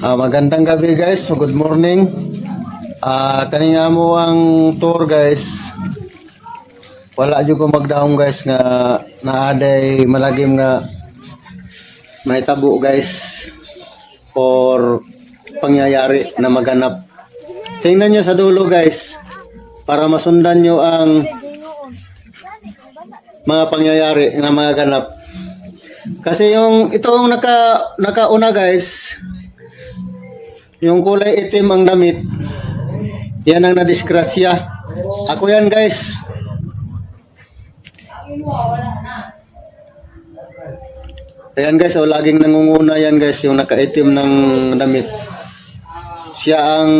Ah, magandang gabi guys. Good morning. Ah, kanina mo ang tour guys. Wala jud ko magdaong guys nga naaday malagim nga may tabo guys for pangyayari na maganap. Tingnan nyo sa dulo guys para masundan nyo ang mga pangyayari na mga ganap. Kasi yung itong naka nakauna guys, yung kulay itim ang damit, yan ang nadisgrasya. Ako yan guys. Ayan guys, oh, laging nangunguna yan guys, yung nakaitim ng damit. Siya ang,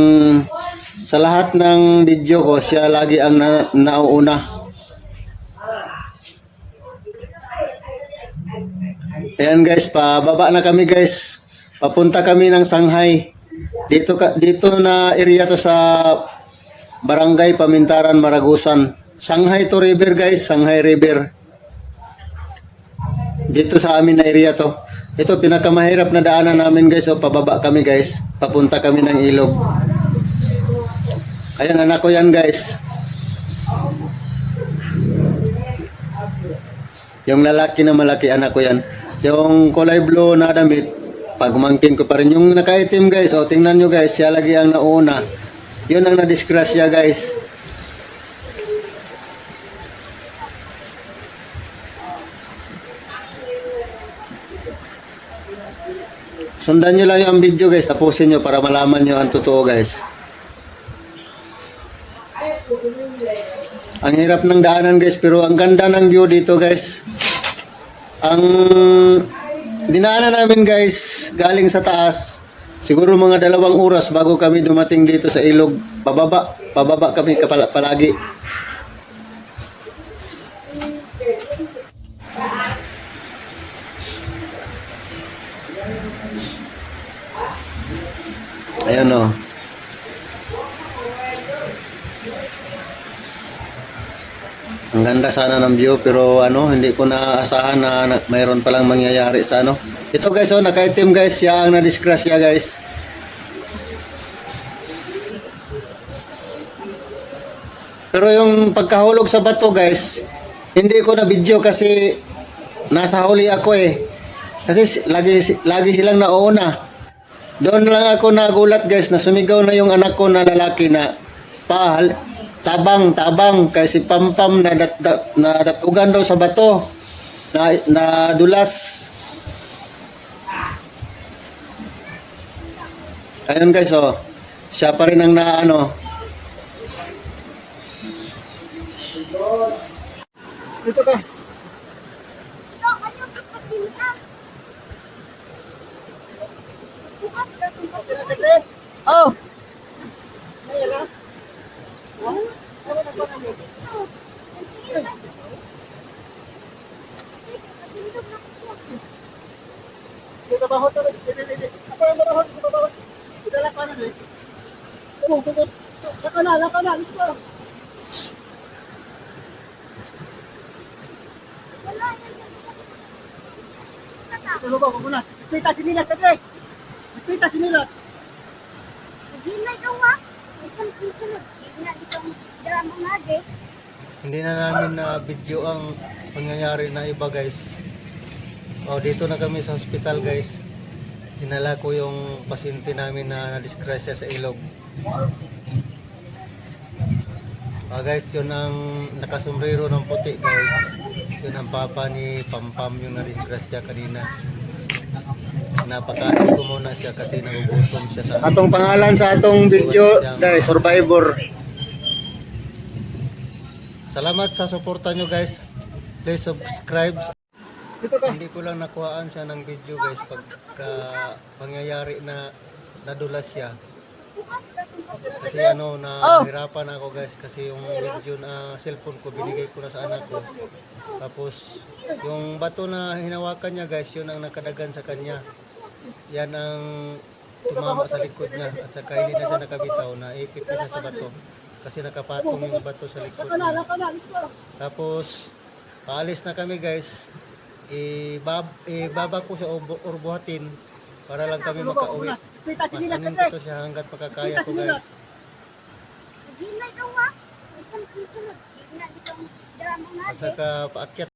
sa lahat ng video ko, siya lagi ang na, nauuna. Ayan guys, pababa na kami guys. Papunta kami ng Shanghai. Dito dito na area to sa Barangay Pamintaran, Maragusan. Shanghai to river guys, Shanghai River. Dito sa amin na area to. Ito pinakamahirap na daanan namin guys. O pababa kami guys. Papunta kami ng ilog. Ayan anak ko yan guys. Yung lalaki na malaki anak ko yan. Yung kulay blue na damit, pagmangkin ko pa rin. Yung nakaitim guys, o tingnan nyo guys, siya lagi ang nauna. Yun ang nadisgrasya guys. Sundan nyo lang yung video guys, tapusin nyo para malaman nyo ang totoo guys. Ang hirap ng daanan guys, pero ang ganda ng view dito guys. Ang dinaanan namin guys, galing sa taas, siguro mga dalawang oras bago kami dumating dito sa ilog. Pababa, pababa kami palagi. Ayan o. Ang ganda sana ng view pero ano, hindi ko naasahan na, na mayroon palang mangyayari sa ano. Ito guys, oh, nakaitim guys, siya ang na-disgrasya guys. Pero yung pagkahulog sa bato guys, hindi ko na video kasi nasa huli ako eh. Kasi si- lagi, lagi silang nauna. Doon lang ako nagulat guys na sumigaw na yung anak ko na lalaki na pa tabang tabang kasi pampam na dat, na datugan daw sa bato na na dulas. Ayun guys oh. Siya pa rin ang na ano. Dito ka Dito ba hotel? Dito dito. Ako ang barahot dito ba? Dala ka na eh. Tumo, tumo. Laka na, laka na. Let's go. Tulo ba, wag mo na. Kita sinila, Pedre. Kita sinila. Hindi na namin na video ang pangyayari na iba guys. Oh, dito na kami sa hospital guys. Hinala ko yung pasyente namin na nadisgrasya sa ilog. Ah guys, yun ang nakasumbrero ng puti guys. Yun ang papa ni Pampam yung nadisgrasya kanina. Napakain ko muna siya kasi nagugutom siya sa Atong pangalan sa atong video, guys, survivor. Salamat sa suporta nyo guys. Please subscribe. Hindi ko lang nakuhaan siya ng video guys pagka pangyayari na nadulas siya. Kasi ano, nahirapan ako guys kasi yung video na cellphone ko binigay ko na sa anak ko. Tapos yung bato na hinawakan niya guys, yun ang nakadagan sa kanya. Yan ang tumama sa likod niya at saka hindi na siya nakabitaw na ipit na siya sa bato kasi nakapatong yung bato sa likod niya. Tapos paalis na kami guys. ibab, ibaba ko sa urbu- urbuhatin para lang kami makauwi. Mas anin ko to siya hanggat makakaya ko guys. At saka paakyat